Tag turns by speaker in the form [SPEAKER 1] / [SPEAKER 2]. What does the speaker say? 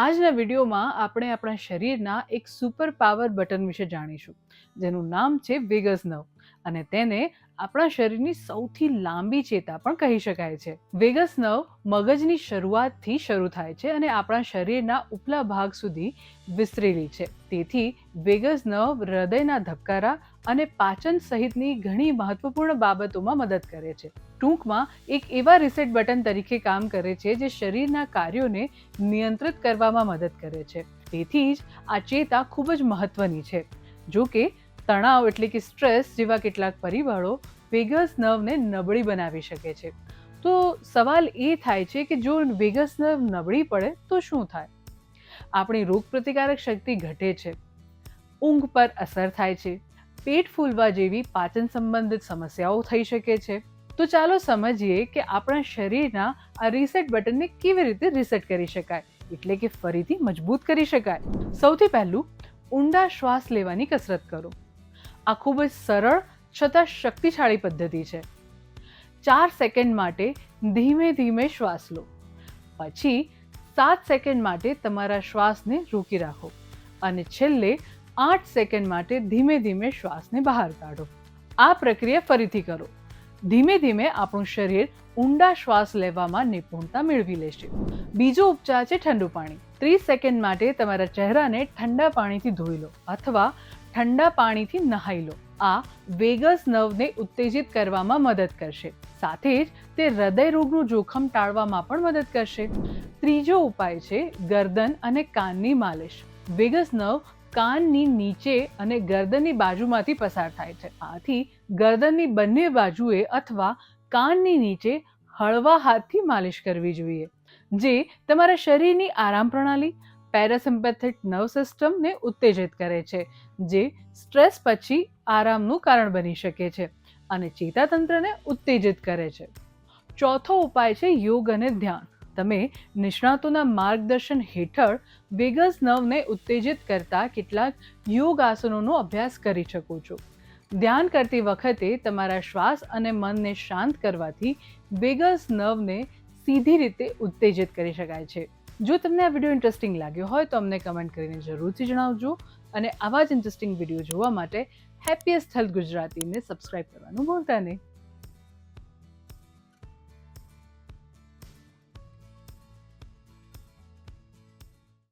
[SPEAKER 1] આજના વિડીયોમાં આપણે આપણા શરીરના એક સુપર પાવર બટન વિશે જાણીશું, જેનું નામ છે વેગસ નવ. અને તેને આપણા શરીરની સૌથી લાંબી ચેતા પણ કહી શકાય છે. વેગસ નવ મગજની શરૂઆતથી શરૂ થાય છે અને આપણા શરીરના ઉપલા ભાગ સુધી વિસ્તરેલી છે. તેથી વેગસ નવ હૃદયના ધબકારા અને પાચન સહિતની ઘણી મહત્વપૂર્ણ બાબતોમાં મદદ કરે છે. ટૂંકમાં, એક એવા રિસેટ બટન તરીકે કામ કરે છે જે શરીરના કાર્યોને નિયંત્રિત કરવામાં મદદ કરે છે. તેથી જ આ ચેતા ખૂબ જ મહત્વની છે. જો કે, તણાવ એટલે કે સ્ટ્રેસ જેવા કેટલાક પરિબળો વેગસ નર્વને નબળી બનાવી શકે છે. તો સવાલ એ થાય છે કે જો વેગસ નર્વ નબળી પડે, તો શું થાય? આપણી રોગપ્રતિકારક શક્તિ ઘટે છે. ઊંઘ પર અસર થાય છે. પેટ ફૂલવા જેવી પાચન સંબંધિત સમસ્યાઓ થઈ શકે છે. તો ચાલો સમજીએ કે આપણા શરીરના આ રીસેટ બટનને કેવી રીતે રીસેટ કરી શકાય. એટલે કે ફરીથી મજબૂત કરી શકાય. સૌથી પહેલું, ઊંડા શ્વાસ લેવાની કસરત કરો. આ ખૂબ જ સરળ, છતાં શક્તિશાળી પદ્ધતિ છે. ચાર સેકન્ડ માટે ધીમે ધીમે શ્વાસ લો. પછી સાત સેકન્ડ માટે તમારા શ્વાસને રોકી રાખો. અને છેલ્લે આઠ સેકન્ડ માટે ધીમે ધીમે શ્વાસને બહાર કાઢો. આ પ્રક્રિયા ફરીથી કરો. ધીમે ધીમે આપણું શરીર ઊંડા શ્વાસ લેવામાં નિપુણતા મેળવી લેશે. બીજો ઉપચાર છે ઠંડુ પાણી. ત્રીસ સેકન્ડ માટે તમારા ચહેરાને ઠંડા પાણીથી ધોઈ લો અથવા ઠંડા પાણીથી નહાઈ લો. આ વેગસ નર્વને ઉત્તેજિત કરવામાં મદદ કરશે. સાથે જ તે હૃદય રોગનું જોખમ ટાળવામાં પણ મદદ કરશે. ત્રીજો ઉપાય છે ગરદન અને કાનની માલિશ. વેગસ નર્વ કાનની નીચે અને ગરદનની બાજુમાંથી પસાર થાય છે. આથી ગરદનની બંને બાજુએ અથવા કાનની નીચે હળવા હાથથી માલિશ કરવી જોઈએ, જે તમારા શરીરની આરામ પ્રણાલી પેરાસિમ્પેથિક નર્વ સિસ્ટમને ઉત્તેજિત કરે છે, જે સ્ટ્રેસ પછી આરામનું કારણ બની શકે છે અને ચેતાતંત્રને ઉત્તેજિત કરે છે. ચોથો ઉપાય છે યોગ અને ધ્યાન. તમે નિષ્ણાતોના માર્ગદર્શન હેઠળ વેગસ નર્વને ઉત્તેજિત કરતા કેટલાક યોગ આસનોનો અભ્યાસ કરી શકો છો. ધ્યાન કરતી વખતે તમારા શ્વાસ અને મનને શાંત કરવાથી વેગસ નર્વને સીધી રીતે ઉત્તેજિત કરી શકાય છે. જો તમને આ વીડિયો ઇન્ટરેસ્ટિંગ લાગ્યો હોય તો અમને કમેન્ટ કરીને જરૂરથી જણાવજો અને આવા જ ઇન્ટરેસ્ટિંગ વીડિયો જોવા માટે હેપીએસ્ટ હેલ્થ ગુજરાતીને સબસ્ક્રાઇબ કરવાનું ભૂલતા નહીં.